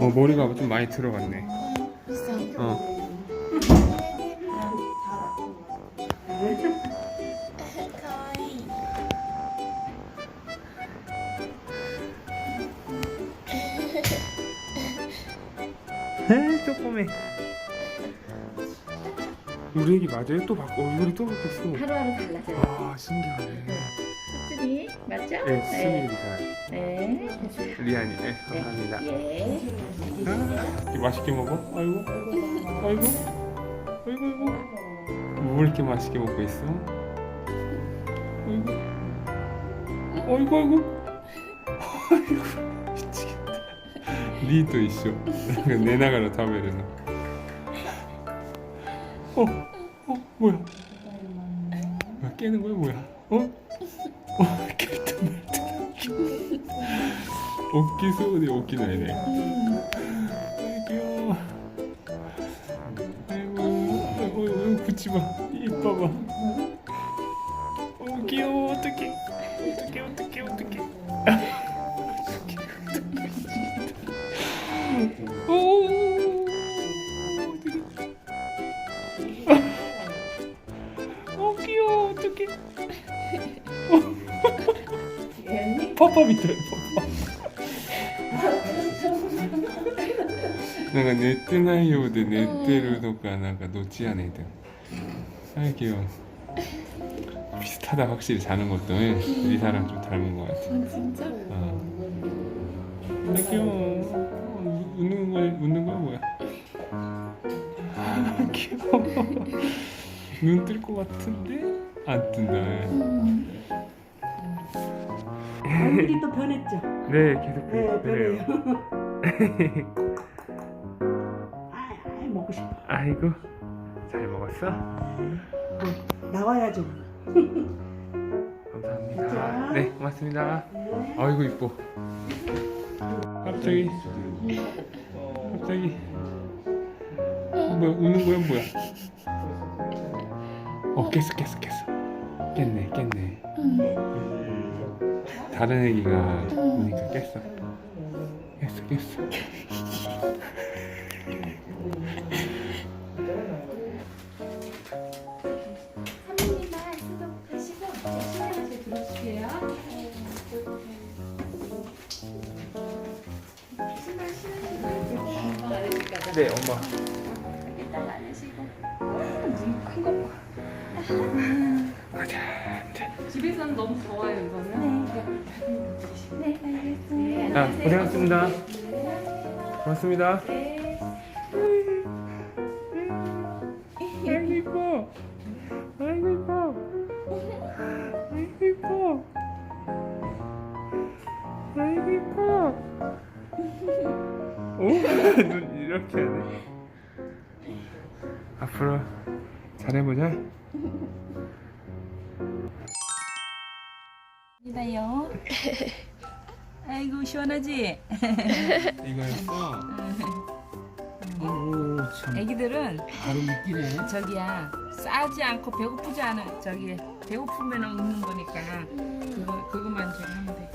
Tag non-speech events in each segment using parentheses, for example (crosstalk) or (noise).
어. 머리가 좀 많이 들어갔네. 어. (laughs) 조금해. 우리 애기 맞아요? 또 바꿔 얼굴이 또 바뀌었어. 하루하루 달라져요. 아 신기하네. 수준이 맞죠? 네, 수민이 잘. 네. 됐어요. 리안이, 네, 감사합니다. 예. 아, 맛있게 먹어? 아이고, 아이고, 아이고, 아이고. 뭐 이렇게 맛있게 먹고 있어? 아이고, 아이고, 아이고, 아이고, 미치겠다. 리도 있어. 내 나가라 다베르나. 어? 어? 뭐야? 뭐야 깨는 거야 뭐야? 어? 어? 깼다 말다 웃기 소리 웃기다 얘네 아이고 아이고 아이고 붙지마 이봐봐 어 귀여워 어떡해 パパみたいパパ。なんか寝てないようで寝てるのかなんかどっちやねんって아이 귀여워 비슷하다 확실히 자는 것도 리사랑 좀 닮은 것 같아 진짜? 어. 아이 귀여워 어, 웃는 거야 웃는 거야 뭐야 아, 귀여워 눈 뜰 것 같은데 안 뜬다 얼굴이 또 변했죠? 네 계속 네, 그래요 변해요. 아, (laughs) 아, 먹고 싶어. 아이고 잘 먹었어? 나와야죠. 감사합니다. 진짜? 네, 고맙습니다. 아이고 이뻐. 갑자기 갑자기 뭐야 우는 거야 뭐야? 어 깼어 깼어 깼어 깼네 깼네. 다른 애기가 우니까 깼어. 깼어 깼어. 사모님 집에서는 너무 더워요 이거는. 네, 알겠습니다. 자 고생하셨습니다. 고맙습니다. 아이고 이뻐. 아이고 이뻐. 아이고 이뻐. 아이고 이뻐. 오, 눈 이렇게 하네. 앞으로 잘해보자. 이다요. (laughs) 아이고 시원하지? 이거였어. 오, 참. 애기들은 바로 웃기네. 저기야 싸지 않고 배고프지 않은 저기 배고프면 웃는 거니까 그거 그거만 좀 하면 돼.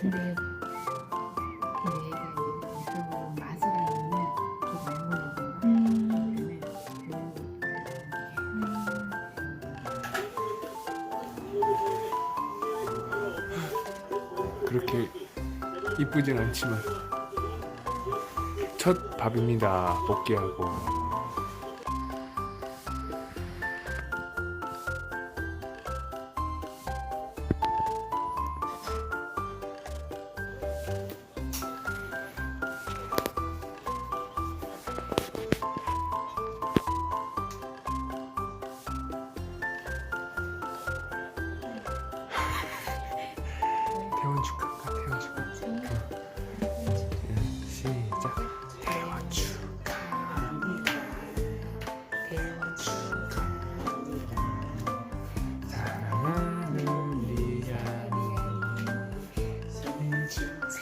근데 그렇게 이쁘진 않지만 첫 밥입니다. 볶기하고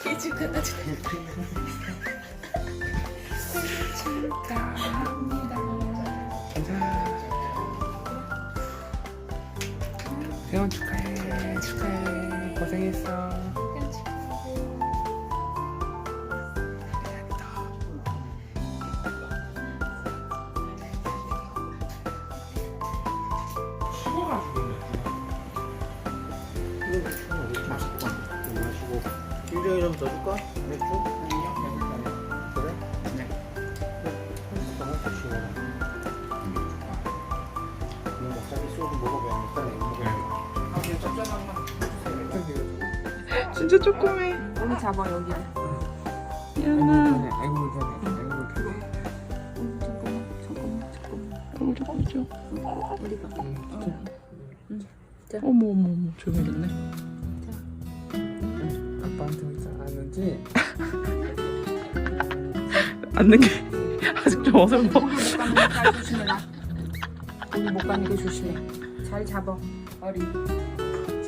축하. 생일 축하까지. 태원 축하해 축하해 고생했어 이 좀더 줄까? 맥주? 그래? 네. 너무 좋지요. 이거 먹자기 소주 먹어봐야 일단 이거 먹어야 진짜 조그매. 여기 잡아 여기. 연아. 아이고 불편해. 아이고 불편해. 우리 보죠. 어머 어머 어머 조용해졌네. 아는지? 앉는 게 아직 좀 어설퍼. 잘 조심해라. 언니 못 가는 게 조심해. 잘 잡아 어리.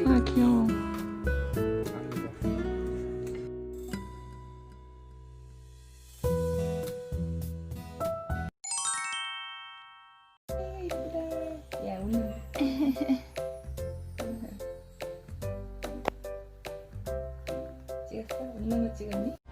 아 귀여워. 거 찍었니?